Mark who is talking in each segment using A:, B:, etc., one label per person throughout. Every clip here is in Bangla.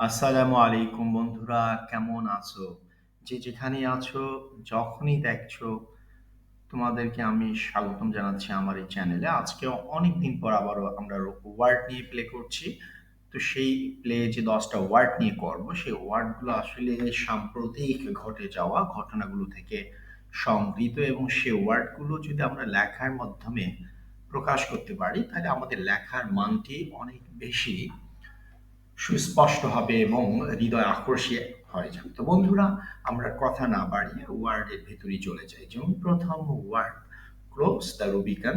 A: আসসালামু আলাইকুম বন্ধুরা, কেমন আছো? যে যেখানে আছো, যখনই দেখছ, তোমাদেরকে আমি স্বাগতম জানাচ্ছি আমার এই চ্যানেলে। আজকে অনেক দিন পর আবারও আমরা ওয়ার্ড নিয়ে প্লে করছি। তো সেই প্লে যে দশটা ওয়ার্ড নিয়ে করব, সেই ওয়ার্ডগুলো আসলে সাম্প্রতিক ঘটে যাওয়া ঘটনাগুলো থেকে সংগৃহীত এবং সে ওয়ার্ডগুলো যদি আমরা লেখার মাধ্যমে প্রকাশ করতে পারি, তাহলে আমাদের লেখার মানটি অনেক বেশি সুস্পষ্ট হবে এবং হৃদয় আকর্ষী হয়ে যাবে। তো বন্ধুরা, আমরা কথা না বাড়িয়ে ওয়ার্ডের ভেতরেই চলে যাই। যেমন প্রথম ওয়ার্ড ক্লোজ দ্য রুবিকান।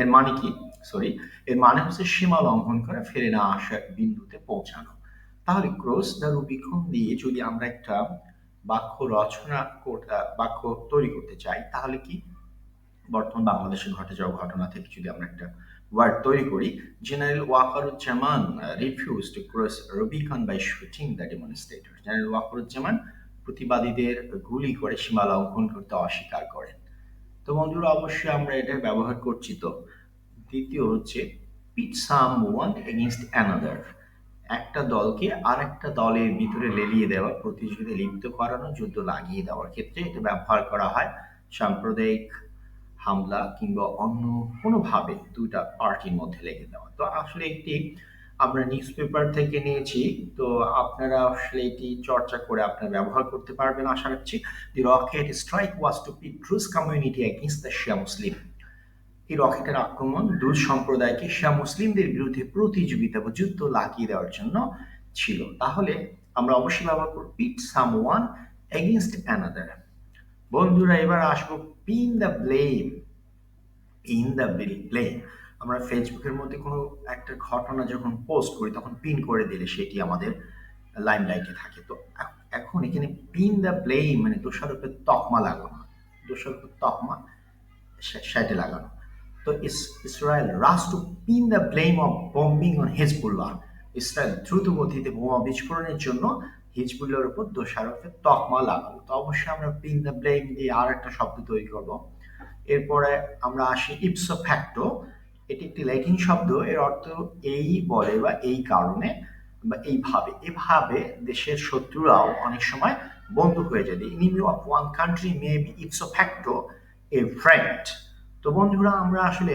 A: এর মানে কি? সরি এর মানে হচ্ছে সীমা লঙ্ঘন করে ফিরে না আসা বিন্দুতে পৌঁছানো। তাহলে ক্রস দ্য রুবিকন দিয়ে যদি আমরা একটা বাক্য রচনা বাক্য তৈরি করতে চাই, তাহলে কি? বর্তমান বাংলাদেশে ঘটে যাওয়া ঘটনা থেকে যদি আমরা একটা ওয়ার্ড তৈরি করি। General Wakeruzzaman refuse to cross Rubicon by shooting the demonstrator general Wakeruzzaman প্রতিবাদীদের গুলি করে সীমা লঙ্ঘন করতে অস্বীকার করেন। তো বন্ধুরা, অবশ্যই আমরা এটা ব্যবহার করছি তো। দ্বিতীয় হচ্ছে pit some one against another একটা দলকে আর একটা দলের ভিতরে লেলিয়ে দেওয়া প্রতিযোগিতা লিপ্ত করানো, যুদ্ধ লাগিয়ে দেওয়ার ক্ষেত্রে এটা ব্যবহার করা হয়। সাম্প্রদায়িক হামলা কিংবা অন্য কোনোভাবে দুইটা পার্টির মধ্যে লেগে দেওয়া। তো আসলে একটি আমরা নিউজ পেপার থেকে নিয়েছি। তো আপনারা আসলে এটি চর্চা করে আপনারা ব্যবহার করতে পারবেন আশা রাখছি। The rocket strike was to pit Druze community against the Shia Muslim এই রকেটের আক্রমণ দুজ সম্প্রদায়কে শিয়া মুসলিমদের বিরুদ্ধে প্রতিযোগিতা বা যুদ্ধ লাগিয়ে দেওয়ার জন্য ছিল। তাহলে আমরা অবশ্যই ব্যবহার করব pit some one against another বন্ধুরা, এবার আসব pin the blame pin the blame আমরা ফেসবুকের মধ্যে কোনো একটা ঘটনা যখন পোস্ট করি, তখন পিন করে দিলে সেটি আমাদের লাইম লাইটে থাকে। তো এখন এখানে পিন দ্য ব্লেম মানে দোষারোপের তকমা লাগানো। দোষারোপের তকমা সাইটে লাগানো। তো Israel rush to pin the blame of bombing on Hezbollah Israel দ্রুত গতিতে বোমা বিস্ফোরণের জন্য হিজবুল্লার উপর দোষারোপের তকমা লাগালো। তো অবশ্যই আমরা পিন দ্য ব্লেম দিয়ে আর একটা শব্দ তৈরি করব। এরপরে আমরা আসি ইপসো ফ্যাক্টো এটি একটি ল্যাটিন শব্দ, এর অর্থ এই বলে বা এই কারণে বা এইভাবে এভাবে দেশের শত্রুরাও অনেক সময় বন্ধু হয়ে যায়। Enemy of one country may be ipso facto a friend তো বন্ধুরা, আমরা আসলে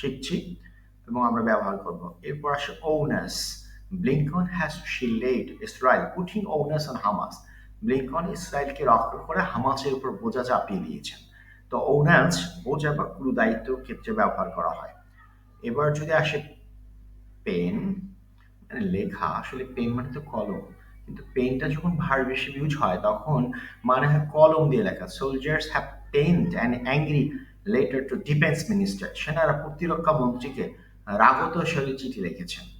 A: শিখছি এবং আমরা ব্যবহার করব। এরপর আসে onus Blinken has shielded Israel putting onus on Hamas Blinken ইসরায়েলকে রক্ষা করে হামাসের উপর বোঝা চাপিয়ে দিয়েছেন। তো ওনাস বোঝা বা কুরু দায়িত্ব ক্ষেত্রে ব্যবহার করা হয়। এবার যদি আসে পেন মানে লেখা, আসলে পেন মানে তো কলম। কিন্তু পেনটা যখন ভার বেশি ইউজ হয়, তখন মানে হয় কলম দিয়ে লেখা। Soldiers have penned and angry letter to defence minister সেনারা প্রতিরক্ষা মন্ত্রীকে রাগত স্বরে চিঠি লিখেছেন।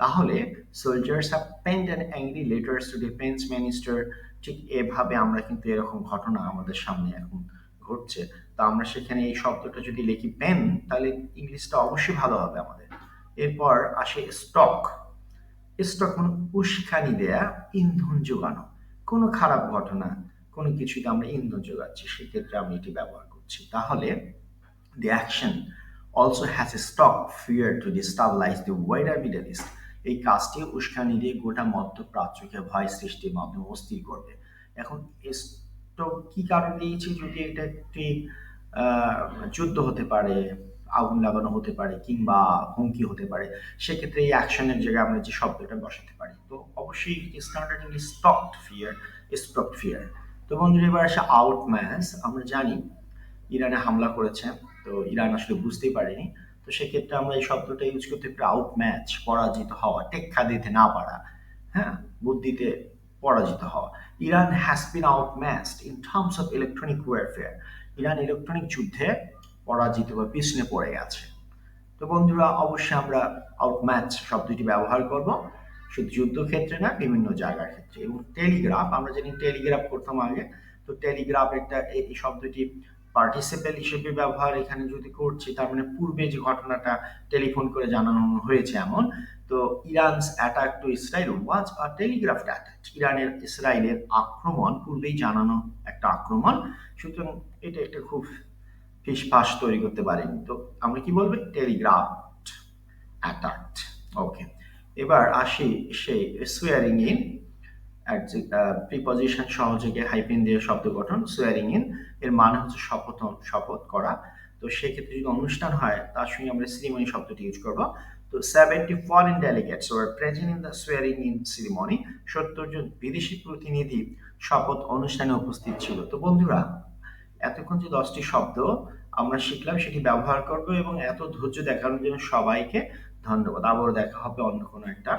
A: তাহলে soldiers have penned and angry letters to defence minister ঠিক এভাবে আমরা কিন্তু এরকম ঘটনা আমাদের সামনে এখন ঘটছে। তা আমরা সেখানে এই শব্দটা যদি লিখি পেন তাহলে ইংলিশটা অবশ্যই ভালো হবে আমাদের। এরপর আসে স্টক স্টক মানে উস্কানি দেয়া, ইন্ধন যোগানো কোনো খারাপ ঘটনা, কোনো কিছুতে আমরা ইন্ধন যোগাচ্ছি সেক্ষেত্রে আমি এটি ব্যবহার করছি। তাহলে the action also has a stoke fear to destabilise the wider Middle East এই কাজটি উস্কানি দিয়ে গোটা মধ্যপ্রাচ্যকে ভয় সৃষ্টির মাধ্যমে অস্থির করবে। এখন কি কারণে দিয়েছি যদি এটা একটি যুদ্ধ হতে পারে, আগুন লাগানো হতে পারে কিংবা হুমকি হতে পারে, সেক্ষেত্রে এই অ্যাকশনের জায়গায় আমরা যে শব্দটা বসাতে পারি। তো অবশ্যই standard English fear stoke fear তো বন্ধুরা, এবার আসে আউট ম্যাচ আমরা জানি ইরানে হামলা করেছে। তো ইরান আসলে বুঝতেই পারেনি। তো সেক্ষেত্রে আমরা এই শব্দটা ইউজ করতে পারি আউট ম্যাচ পরাজিত হওয়া, টেক্কা দিতে না পারা হ্যাঁ? বুদ্ধিতে পরাজিত হওয়া। Iran has been out matched in terms of electronic warfare Iran electronic যুদ্ধে পরাজিত বা পিছনে পড়ে গেছে। তো বন্ধুরা, অবশ্যই আমরা আউট ম্যাচ শব্দটি ব্যবহার করব। শুধু যুদ্ধক্ষেত্রে না, বিভিন্ন জায়গার ক্ষেত্রে। এবং টেলিগ্রাফ আমরা জানি টেলিগ্রাফ করতাম আগে। তো টেলিগ্রাফ একটা, এই শব্দটি পার্টিসিপেল হিসেবে ব্যবহার এখানে যদি করছি, তার মানে পূর্বে যে ঘটনাটা টেলিফোন করে জানানো হয়েছে এমন, তো Iran's attack to Israel was a telegraph attack ইরানের ইসরায়েলের আক্রমণ, পূর্বেই জানানো একটা আক্রমণ। সুতরাং এটা একটা খুব ফিসফাস তৈরি করতে পারেনি। তো আমরা কি বলব? টেলিগ্রাফ অ্যাটাক ওকে এবার আসি সেই সুয়ারিং ইন প্রিপজিশন সহযোগে হাইপেন দিয়ে শব্দ গঠন সুয়ারিং ইন এর মানে হচ্ছে শপথ শপথ করা। তো সেক্ষেত্রে যদি অনুষ্ঠান হয়, তার সঙ্গে আমরা সিরিমনি শব্দটি ইউজ করব। তো seventy foreign delegates were present in the swearing in ceremony সত্তর জন বিদেশি প্রতিনিধি শপথ অনুষ্ঠানে উপস্থিত ছিল। তো বন্ধুরা, এতক্ষণ যে দশটি শব্দ আমরা শিখলাম, সেটি ব্যবহার করব এবং এত ধৈর্য দেখানোর জন্য সবাইকে ধন্যবাদ। আবারও দেখা হবে অন্য কোনো একটা।